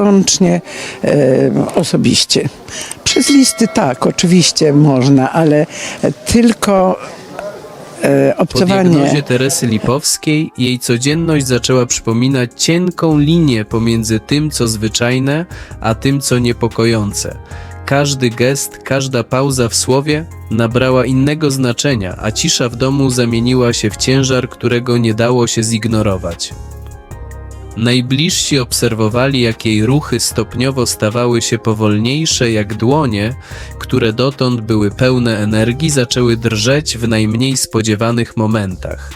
wyłącznie e, osobiście. Przez listy tak, oczywiście można, ale tylko e, obcowanie. diagnozie Teresy Lipowskiej jej codzienność zaczęła przypominać cienką linię pomiędzy tym, co zwyczajne, a tym, co niepokojące. Każdy gest, każda pauza w słowie nabrała innego znaczenia, a cisza w domu zamieniła się w ciężar, którego nie dało się zignorować. Najbliżsi obserwowali, jak jej ruchy stopniowo stawały się powolniejsze, jak dłonie, które dotąd były pełne energii, zaczęły drżeć w najmniej spodziewanych momentach.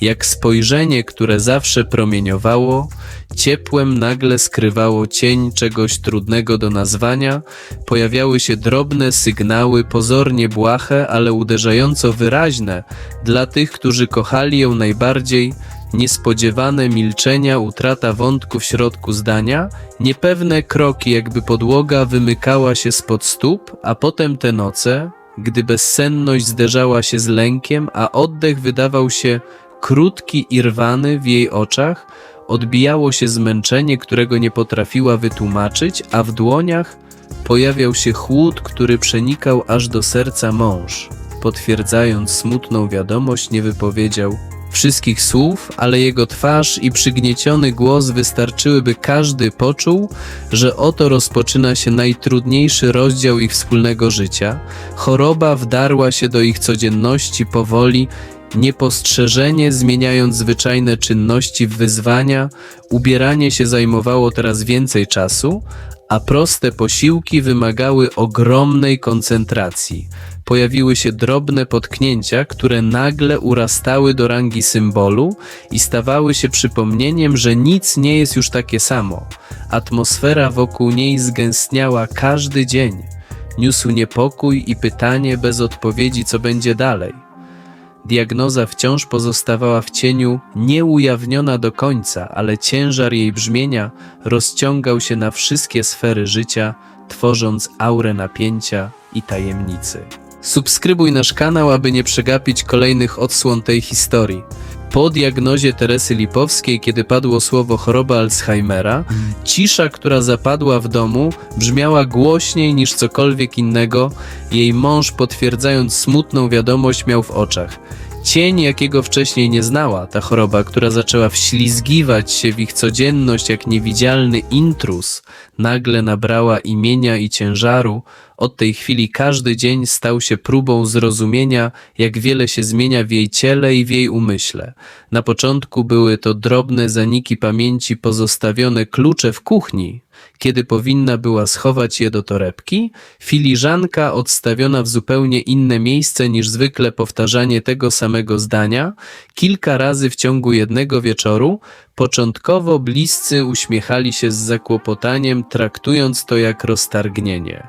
Jak spojrzenie, które zawsze promieniowało, ciepłem nagle skrywało cień czegoś trudnego do nazwania, pojawiały się drobne sygnały, pozornie błahe, ale uderzająco wyraźne dla tych, którzy kochali ją najbardziej, niespodziewane milczenia, utrata wątku w środku zdania, niepewne kroki, jakby podłoga wymykała się spod stóp, a potem te noce, gdy bezsenność zderzała się z lękiem, a oddech wydawał się krótki i rwany w jej oczach, odbijało się zmęczenie, którego nie potrafiła wytłumaczyć, a w dłoniach pojawiał się chłód, który przenikał aż do serca mąż. Potwierdzając smutną wiadomość, nie wypowiedział wszystkich słów, ale jego twarz i przygnieciony głos wystarczyły, by każdy poczuł, że oto rozpoczyna się najtrudniejszy rozdział ich wspólnego życia. Choroba wdarła się do ich codzienności powoli, niepostrzeżenie zmieniając zwyczajne czynności w wyzwania, ubieranie się zajmowało teraz więcej czasu, a proste posiłki wymagały ogromnej koncentracji. Pojawiły się drobne potknięcia, które nagle urastały do rangi symbolu i stawały się przypomnieniem, że nic nie jest już takie samo. Atmosfera wokół niej zgęstniała każdy dzień. Niósł niepokój i pytanie bez odpowiedzi, co będzie dalej. Diagnoza wciąż pozostawała w cieniu, nieujawniona do końca, ale ciężar jej brzmienia rozciągał się na wszystkie sfery życia, tworząc aurę napięcia i tajemnicy. Subskrybuj nasz kanał, aby nie przegapić kolejnych odsłon tej historii. Po diagnozie Teresy Lipowskiej, kiedy padło słowo choroba Alzheimera, cisza, która zapadła w domu, brzmiała głośniej niż cokolwiek innego. Jej mąż, potwierdzając smutną wiadomość, miał w oczach. Cień, jakiego wcześniej nie znała, ta choroba, która zaczęła wślizgiwać się w ich codzienność jak niewidzialny intrus, nagle nabrała imienia i ciężaru. Od tej chwili każdy dzień stał się próbą zrozumienia, jak wiele się zmienia w jej ciele i w jej umyśle. Na początku były to drobne zaniki pamięci pozostawione klucze w kuchni, kiedy powinna była schować je do torebki, filiżanka odstawiona w zupełnie inne miejsce niż zwykle powtarzanie tego samego zdania, kilka razy w ciągu jednego wieczoru, początkowo bliscy uśmiechali się z zakłopotaniem, traktując to jak roztargnienie.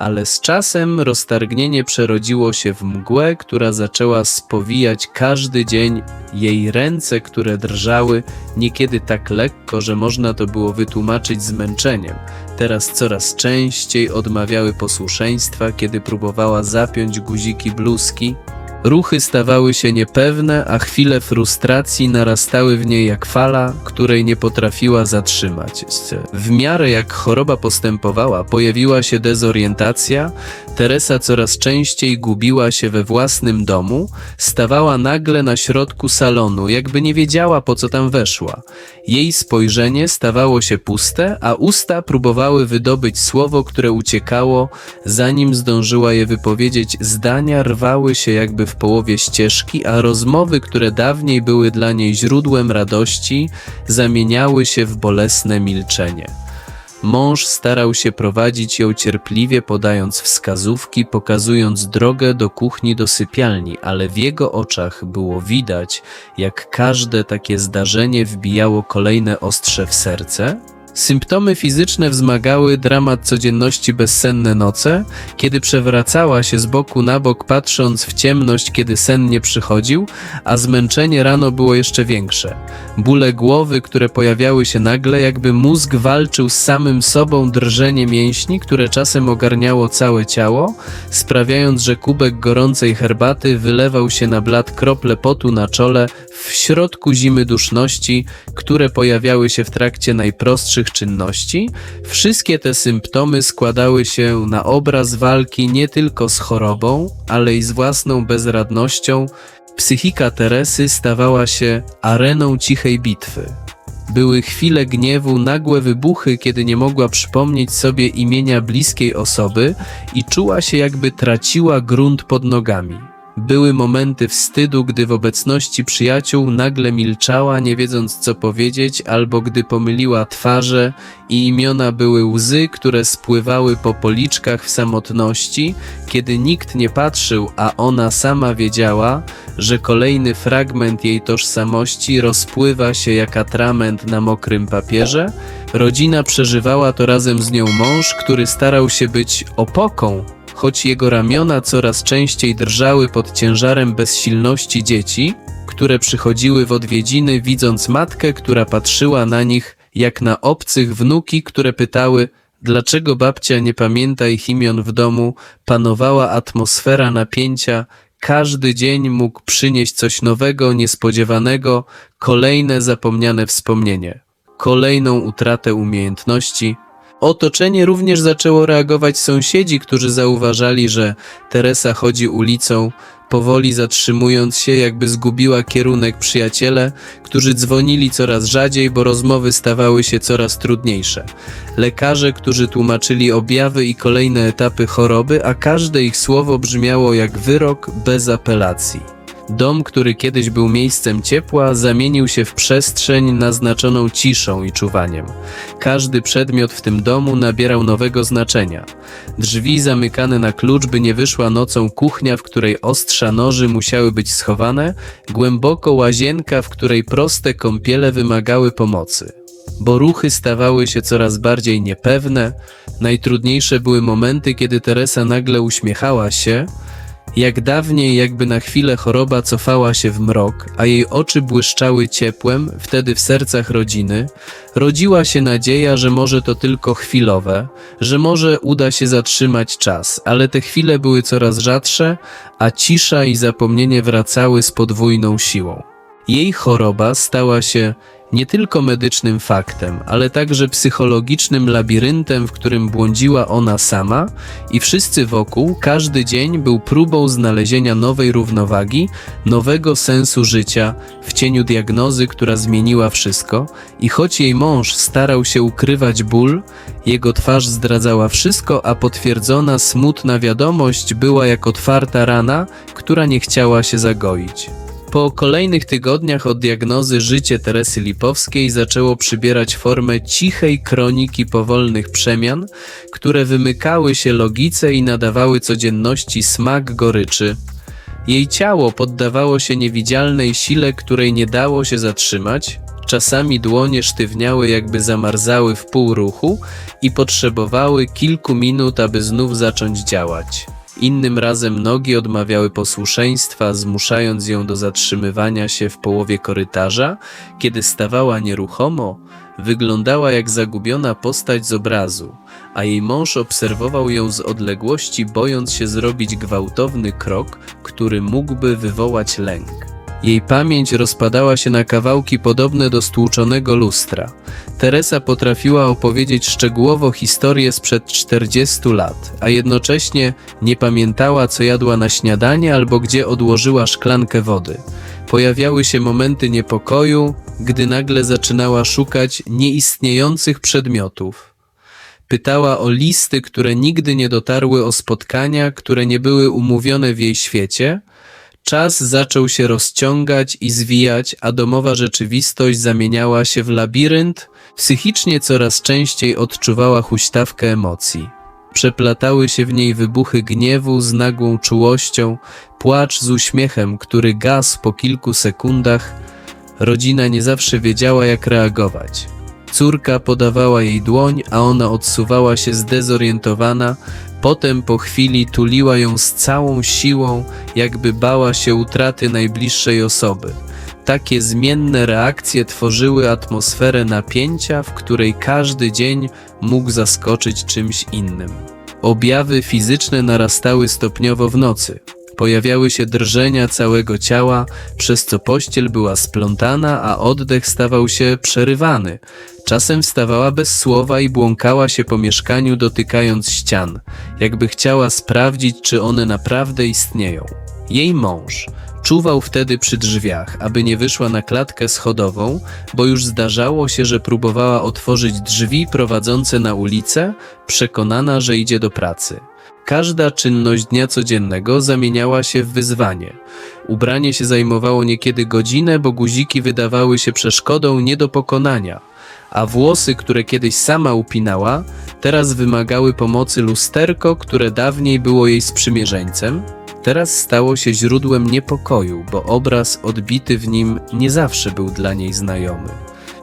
Ale z czasem roztargnienie przerodziło się w mgłę, która zaczęła spowijać każdy dzień jej ręce, które drżały, niekiedy tak lekko, że można to było wytłumaczyć zmęczeniem. Teraz coraz częściej odmawiały posłuszeństwa, kiedy próbowała zapiąć guziki bluzki. Ruchy stawały się niepewne, a chwile frustracji narastały w niej jak fala, której nie potrafiła zatrzymać. W miarę jak choroba postępowała, pojawiła się dezorientacja. Teresa coraz częściej gubiła się we własnym domu, stawała nagle na środku salonu, jakby nie wiedziała po co tam weszła. Jej spojrzenie stawało się puste, a usta próbowały wydobyć słowo, które uciekało, zanim zdążyła je wypowiedzieć. Zdania rwały się jakby w połowie ścieżki, a rozmowy, które dawniej były dla niej źródłem radości, zamieniały się w bolesne milczenie. Mąż starał się prowadzić ją cierpliwie, podając wskazówki, pokazując drogę do kuchni do sypialni, ale w jego oczach było widać, jak każde takie zdarzenie wbijało kolejne ostrze w serce. Symptomy fizyczne wzmagały dramat codzienności bezsenne noce, kiedy przewracała się z boku na bok, patrząc w ciemność, kiedy sen nie przychodził, a zmęczenie rano było jeszcze większe. Bóle głowy, które pojawiały się nagle, jakby mózg walczył z samym sobą, drżenie mięśni, które czasem ogarniało całe ciało, sprawiając, że kubek gorącej herbaty wylewał się na blat krople potu na czole w środku zimy duszności, które pojawiały się w trakcie najprostszych czynności, wszystkie te symptomy składały się na obraz walki nie tylko z chorobą, ale i z własną bezradnością. Psychika Teresy stawała się areną cichej bitwy. Były chwile gniewu, nagłe wybuchy, kiedy nie mogła przypomnieć sobie imienia bliskiej osoby i czuła się jakby traciła grunt pod nogami. Były momenty wstydu, gdy w obecności przyjaciół nagle milczała, nie wiedząc co powiedzieć, albo gdy pomyliła twarze i imiona były łzy, które spływały po policzkach w samotności, kiedy nikt nie patrzył, a ona sama wiedziała, że kolejny fragment jej tożsamości rozpływa się jak atrament na mokrym papierze. Rodzina przeżywała to razem z nią mąż, który starał się być opoką choć jego ramiona coraz częściej drżały pod ciężarem bezsilności dzieci, które przychodziły w odwiedziny, widząc matkę, która patrzyła na nich jak na obcych wnuki, które pytały, dlaczego babcia nie pamięta ich imion w domu, panowała atmosfera napięcia, każdy dzień mógł przynieść coś nowego, niespodziewanego, kolejne zapomniane wspomnienie, kolejną utratę umiejętności, Otoczenie również zaczęło reagować sąsiedzi, którzy zauważali, że Teresa chodzi ulicą, powoli zatrzymując się, jakby zgubiła kierunek przyjaciele, którzy dzwonili coraz rzadziej, bo rozmowy stawały się coraz trudniejsze. Lekarze, którzy tłumaczyli objawy i kolejne etapy choroby, a każde ich słowo brzmiało jak wyrok bez apelacji. Dom, który kiedyś był miejscem ciepła, zamienił się w przestrzeń naznaczoną ciszą i czuwaniem. Każdy przedmiot w tym domu nabierał nowego znaczenia. Drzwi zamykane na klucz, by nie wyszła nocą kuchnia, w której ostrza noży musiały być schowane, głęboko łazienka, w której proste kąpiele wymagały pomocy. Bo ruchy stawały się coraz bardziej niepewne, najtrudniejsze były momenty, kiedy Teresa nagle uśmiechała się, jak dawniej, jakby na chwilę choroba cofała się w mrok, a jej oczy błyszczały ciepłem, wtedy w sercach rodziny, rodziła się nadzieja, że może to tylko chwilowe, że może uda się zatrzymać czas, ale te chwile były coraz rzadsze, a cisza i zapomnienie wracały z podwójną siłą. Jej choroba stała się nie tylko medycznym faktem, ale także psychologicznym labiryntem, w którym błądziła ona sama i wszyscy wokół, każdy dzień był próbą znalezienia nowej równowagi, nowego sensu życia w cieniu diagnozy, która zmieniła wszystko i choć jej mąż starał się ukrywać ból, jego twarz zdradzała wszystko, a potwierdzona smutna wiadomość była jak otwarta rana, która nie chciała się zagoić. Po kolejnych tygodniach od diagnozy życie Teresy Lipowskiej zaczęło przybierać formę cichej kroniki powolnych przemian, które wymykały się logice i nadawały codzienności smak goryczy. Jej ciało poddawało się niewidzialnej sile, której nie dało się zatrzymać. Czasami dłonie sztywniały, jakby zamarzały w pół ruchu i potrzebowały kilku minut, aby znów zacząć działać. Innym razem nogi odmawiały posłuszeństwa, zmuszając ją do zatrzymywania się w połowie korytarza. Kiedy stawała nieruchomo, wyglądała jak zagubiona postać z obrazu, a jej mąż obserwował ją z odległości, bojąc się zrobić gwałtowny krok, który mógłby wywołać lęk. Jej pamięć rozpadała się na kawałki podobne do stłuczonego lustra. Teresa potrafiła opowiedzieć szczegółowo historię sprzed 40 lat, a jednocześnie nie pamiętała, co jadła na śniadanie albo gdzie odłożyła szklankę wody. Pojawiały się momenty niepokoju, gdy nagle zaczynała szukać nieistniejących przedmiotów. Pytała o listy, które nigdy nie dotarły, o spotkania, które nie były umówione w jej świecie. Czas zaczął się rozciągać i zwijać, a domowa rzeczywistość zamieniała się w labirynt. Psychicznie coraz częściej odczuwała huśtawkę emocji. Przeplatały się w niej wybuchy gniewu z nagłą czułością, płacz z uśmiechem, który gasł po kilku sekundach. Rodzina nie zawsze wiedziała, jak reagować. Córka podawała jej dłoń, a ona odsuwała się zdezorientowana. Potem po chwili tuliła ją z całą siłą, jakby bała się utraty najbliższej osoby. Takie zmienne reakcje tworzyły atmosferę napięcia, w której każdy dzień mógł zaskoczyć czymś innym. Objawy fizyczne narastały stopniowo w nocy. Pojawiały się drżenia całego ciała, przez co pościel była splątana, a oddech stawał się przerywany. Czasem wstawała bez słowa i błąkała się po mieszkaniu, dotykając ścian, jakby chciała sprawdzić, czy one naprawdę istnieją. Jej mąż czuwał wtedy przy drzwiach, aby nie wyszła na klatkę schodową, bo już zdarzało się, że próbowała otworzyć drzwi prowadzące na ulicę, przekonana, że idzie do pracy. Każda czynność dnia codziennego zamieniała się w wyzwanie. Ubranie się zajmowało niekiedy godzinę, bo guziki wydawały się przeszkodą nie do pokonania, a włosy, które kiedyś sama upinała, teraz wymagały pomocy lusterko, które dawniej było jej sprzymierzeńcem, teraz stało się źródłem niepokoju, bo obraz odbity w nim nie zawsze był dla niej znajomy.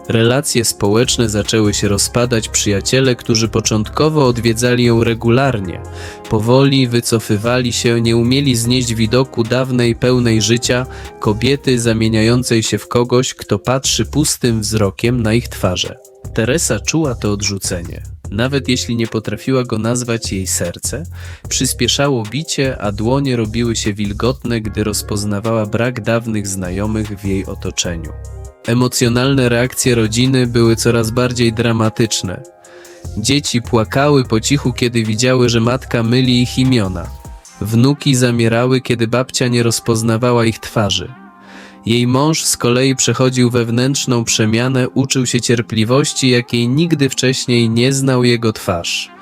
Relacje społeczne zaczęły się rozpadać, przyjaciele, którzy początkowo odwiedzali ją regularnie, powoli wycofywali się, nie umieli znieść widoku dawnej, pełnej życia kobiety zamieniającej się w kogoś, kto patrzy pustym wzrokiem na ich twarze. Teresa czuła to odrzucenie. Nawet jeśli nie potrafiła go nazwać jej serce, przyspieszało bicie, a dłonie robiły się wilgotne, gdy rozpoznawała brak dawnych znajomych w jej otoczeniu. Emocjonalne reakcje rodziny były coraz bardziej dramatyczne. Dzieci płakały po cichu, kiedy widziały, że matka myli ich imiona. Wnuki zamierały, kiedy babcia nie rozpoznawała ich twarzy. Jej mąż z kolei przechodził wewnętrzną przemianę, uczył się cierpliwości, jakiej nigdy wcześniej nie znał jego twarz.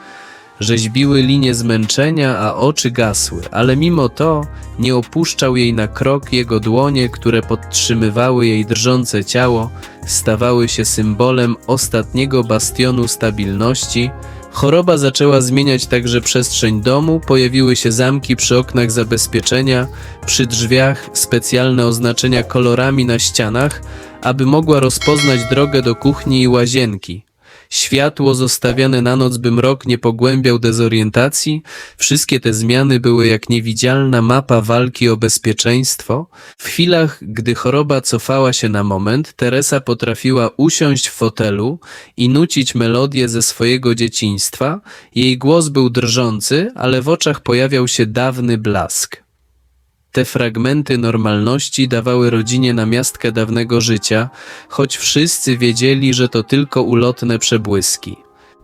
Rzeźbiły linie zmęczenia, a oczy gasły, ale mimo to nie opuszczał jej na krok jego dłonie, które podtrzymywały jej drżące ciało, stawały się symbolem ostatniego bastionu stabilności. Choroba zaczęła zmieniać także przestrzeń domu, pojawiły się zamki przy oknach zabezpieczenia, przy drzwiach, specjalne oznaczenia kolorami na ścianach, aby mogła rozpoznać drogę do kuchni i łazienki. Światło zostawiane na noc, by mrok nie pogłębiał dezorientacji, wszystkie te zmiany były jak niewidzialna mapa walki o bezpieczeństwo. W chwilach, gdy choroba cofała się na moment, Teresa potrafiła usiąść w fotelu i nucić melodię ze swojego dzieciństwa. Jej głos był drżący, ale w oczach pojawiał się dawny blask. Te fragmenty normalności dawały rodzinie namiastkę dawnego życia, choć wszyscy wiedzieli, że to tylko ulotne przebłyski.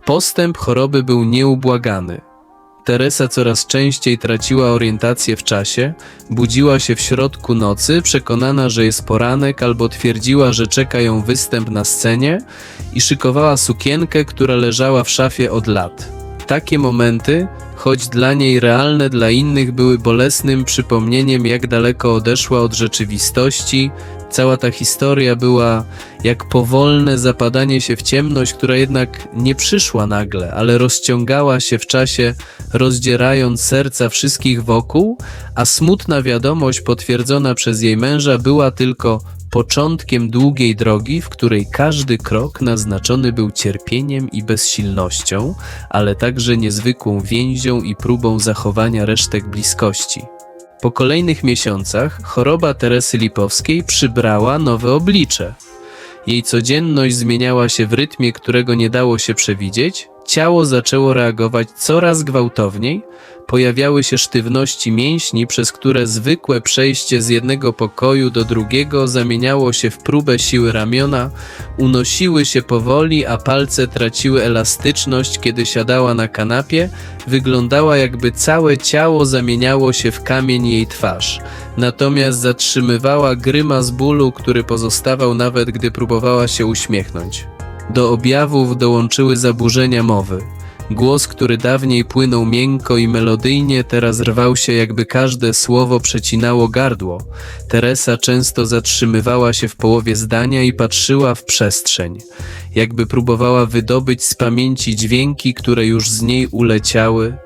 Postęp choroby był nieubłagany. Teresa coraz częściej traciła orientację w czasie, budziła się w środku nocy, przekonana, że jest poranek, albo twierdziła, że czeka ją występ na scenie i szykowała sukienkę, która leżała w szafie od lat. Takie momenty, choć dla niej realne, dla innych były bolesnym przypomnieniem, jak daleko odeszła od rzeczywistości. Cała ta historia była jak powolne zapadanie się w ciemność, która jednak nie przyszła nagle, ale rozciągała się w czasie, rozdzierając serca wszystkich wokół, a smutna wiadomość potwierdzona przez jej męża była tylko początkiem długiej drogi, w której każdy krok naznaczony był cierpieniem i bezsilnością, ale także niezwykłą więzią i próbą zachowania resztek bliskości. Po kolejnych miesiącach choroba Teresy Lipowskiej przybrała nowe oblicze. Jej codzienność zmieniała się w rytmie, którego nie dało się przewidzieć, ciało zaczęło reagować coraz gwałtowniej, pojawiały się sztywności mięśni, przez które zwykłe przejście z jednego pokoju do drugiego zamieniało się w próbę siły ramiona, unosiły się powoli, a palce traciły elastyczność, kiedy siadała na kanapie, wyglądała jakby całe ciało zamieniało się w kamień jej twarz. Natomiast zatrzymywała grymas bólu, który pozostawał nawet gdy próbowała się uśmiechnąć. Do objawów dołączyły zaburzenia mowy. Głos, który dawniej płynął miękko i melodyjnie, teraz rwał się, jakby każde słowo przecinało gardło. Teresa często zatrzymywała się w połowie zdania i patrzyła w przestrzeń, jakby próbowała wydobyć z pamięci dźwięki, które już z niej uleciały.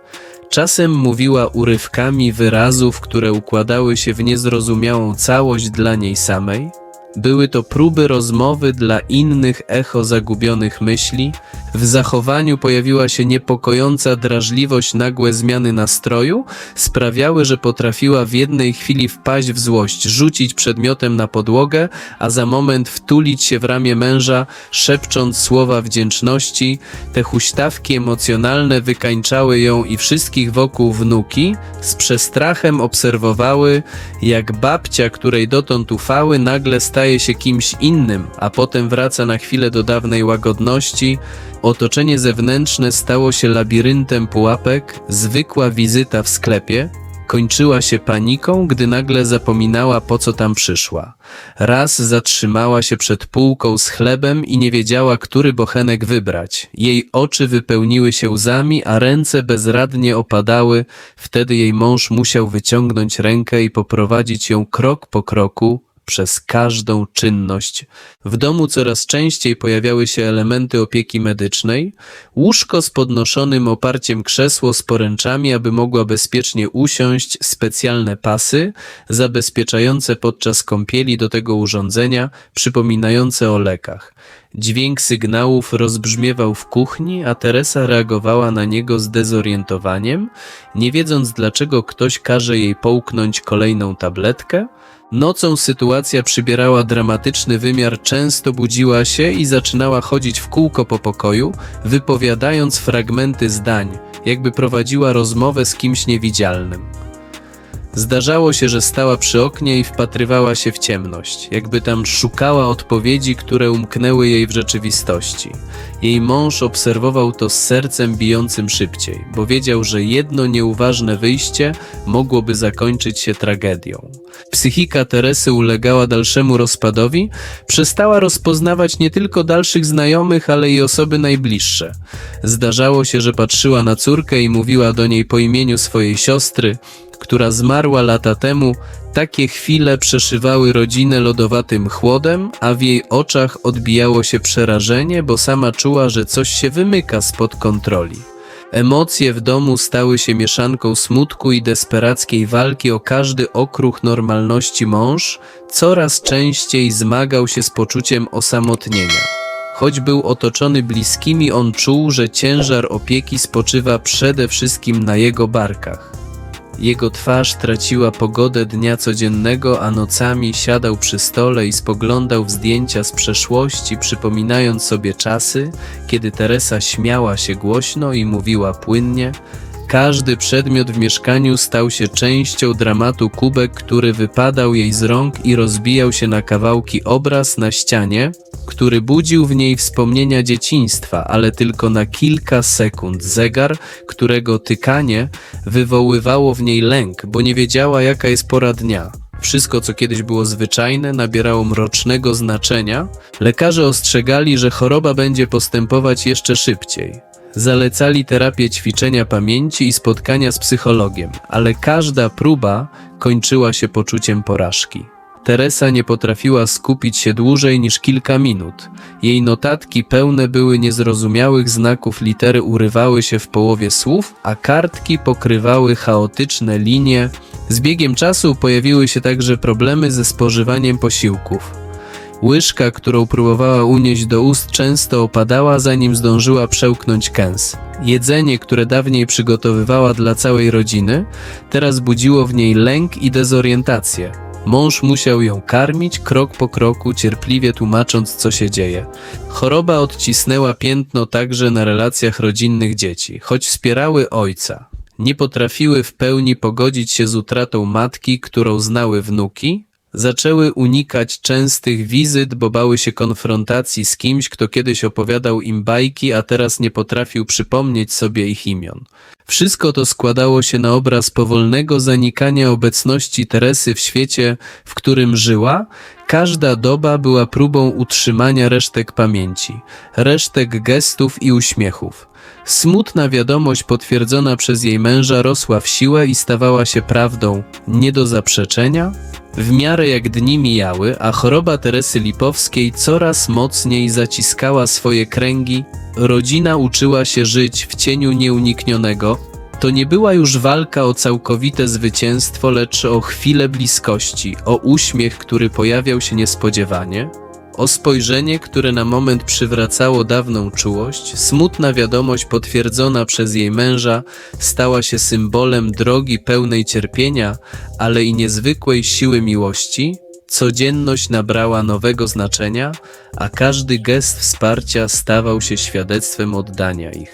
Czasem mówiła urywkami wyrazów, które układały się w niezrozumiałą całość dla niej samej. Były to próby rozmowy dla innych echo zagubionych myśli. W zachowaniu pojawiła się niepokojąca drażliwość, nagłe zmiany nastroju sprawiały, że potrafiła w jednej chwili wpaść w złość, rzucić przedmiotem na podłogę, a za moment wtulić się w ramię męża, szepcząc słowa wdzięczności. Te huśtawki emocjonalne wykańczały ją i wszystkich wokół wnuki, z przestrachem obserwowały, jak babcia, której dotąd ufały, nagle staje się kimś innym, a potem wraca na chwilę do dawnej łagodności. Otoczenie zewnętrzne stało się labiryntem pułapek, zwykła wizyta w sklepie kończyła się paniką, gdy nagle zapominała po co tam przyszła. Raz zatrzymała się przed półką z chlebem i nie wiedziała, który bochenek wybrać. Jej oczy wypełniły się łzami, a ręce bezradnie opadały. Wtedy jej mąż musiał wyciągnąć rękę i poprowadzić ją krok po kroku przez każdą czynność. W domu coraz częściej pojawiały się elementy opieki medycznej, łóżko z podnoszonym oparciem krzesło z poręczami, aby mogła bezpiecznie usiąść, specjalne pasy zabezpieczające podczas kąpieli do tego urządzenia, przypominające o lekach. Dźwięk sygnałów rozbrzmiewał w kuchni, a Teresa reagowała na niego z dezorientowaniem, nie wiedząc dlaczego ktoś każe jej połknąć kolejną tabletkę. Nocą sytuacja przybierała dramatyczny wymiar, często budziła się i zaczynała chodzić w kółko po pokoju, wypowiadając fragmenty zdań, jakby prowadziła rozmowę z kimś niewidzialnym. Zdarzało się, że stała przy oknie i wpatrywała się w ciemność, jakby tam szukała odpowiedzi, które umknęły jej w rzeczywistości. Jej mąż obserwował to z sercem bijącym szybciej, bo wiedział, że jedno nieuważne wyjście mogłoby zakończyć się tragedią. Psychika Teresy ulegała dalszemu rozpadowi, przestała rozpoznawać nie tylko dalszych znajomych, ale i osoby najbliższe. Zdarzało się, że patrzyła na córkę i mówiła do niej po imieniu swojej siostry, która zmarła lata temu, takie chwile przeszywały rodzinę lodowatym chłodem, a w jej oczach odbijało się przerażenie, bo sama czuła, że coś się wymyka spod kontroli. Emocje w domu stały się mieszanką smutku i desperackiej walki o każdy okruch normalności mąż, coraz częściej zmagał się z poczuciem osamotnienia. Choć był otoczony bliskimi, on czuł, że ciężar opieki spoczywa przede wszystkim na jego barkach. Jego twarz traciła pogodę dnia codziennego, a nocami siadał przy stole i spoglądał w zdjęcia z przeszłości, przypominając sobie czasy, kiedy Teresa śmiała się głośno i mówiła płynnie. Każdy przedmiot w mieszkaniu stał się częścią dramatu kubek, który wypadał jej z rąk i rozbijał się na kawałki obraz na ścianie, który budził w niej wspomnienia dzieciństwa, ale tylko na kilka sekund. Zegar, którego tykanie wywoływało w niej lęk, bo nie wiedziała, jaka jest pora dnia. Wszystko, co kiedyś było zwyczajne, nabierało mrocznego znaczenia. Lekarze ostrzegali, że choroba będzie postępować jeszcze szybciej. Zalecali terapię ćwiczenia pamięci i spotkania z psychologiem, ale każda próba kończyła się poczuciem porażki. Teresa nie potrafiła skupić się dłużej niż kilka minut. Jej notatki pełne były niezrozumiałych znaków, litery urywały się w połowie słów, a kartki pokrywały chaotyczne linie. Z biegiem czasu pojawiły się także problemy ze spożywaniem posiłków. Łyżka, którą próbowała unieść do ust, często opadała, zanim zdążyła przełknąć kęs. Jedzenie, które dawniej przygotowywała dla całej rodziny, teraz budziło w niej lęk i dezorientację. Mąż musiał ją karmić krok po kroku, cierpliwie tłumacząc, co się dzieje. Choroba odcisnęła piętno także na relacjach rodzinnych dzieci, choć wspierały ojca. Nie potrafiły w pełni pogodzić się z utratą matki, którą znały wnuki, zaczęły unikać częstych wizyt, bo bały się konfrontacji z kimś, kto kiedyś opowiadał im bajki, a teraz nie potrafił przypomnieć sobie ich imion. Wszystko to składało się na obraz powolnego zanikania obecności Teresy w świecie, w którym żyła. Każda doba była próbą utrzymania resztek pamięci, resztek gestów i uśmiechów. Smutna wiadomość potwierdzona przez jej męża rosła w siłę i stawała się prawdą nie do zaprzeczenia. W miarę jak dni mijały, a choroba Teresy Lipowskiej coraz mocniej zaciskała swoje kręgi, rodzina uczyła się żyć w cieniu nieuniknionego. To nie była już walka o całkowite zwycięstwo, lecz o chwilę bliskości, o uśmiech, który pojawiał się niespodziewanie, o spojrzenie, które na moment przywracało dawną czułość. Smutna wiadomość potwierdzona przez jej męża stała się symbolem drogi pełnej cierpienia, ale i niezwykłej siły miłości. Codzienność nabrała nowego znaczenia, a każdy gest wsparcia stawał się świadectwem oddania ich.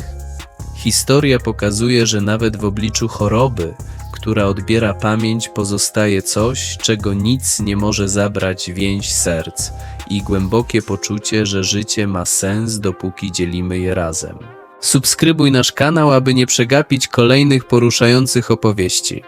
Historia pokazuje, że nawet w obliczu choroby, która odbiera pamięć, pozostaje coś, czego nic nie może zabrać więź serc i głębokie poczucie, że życie ma sens, dopóki dzielimy je razem. Subskrybuj nasz kanał, aby nie przegapić kolejnych poruszających opowieści.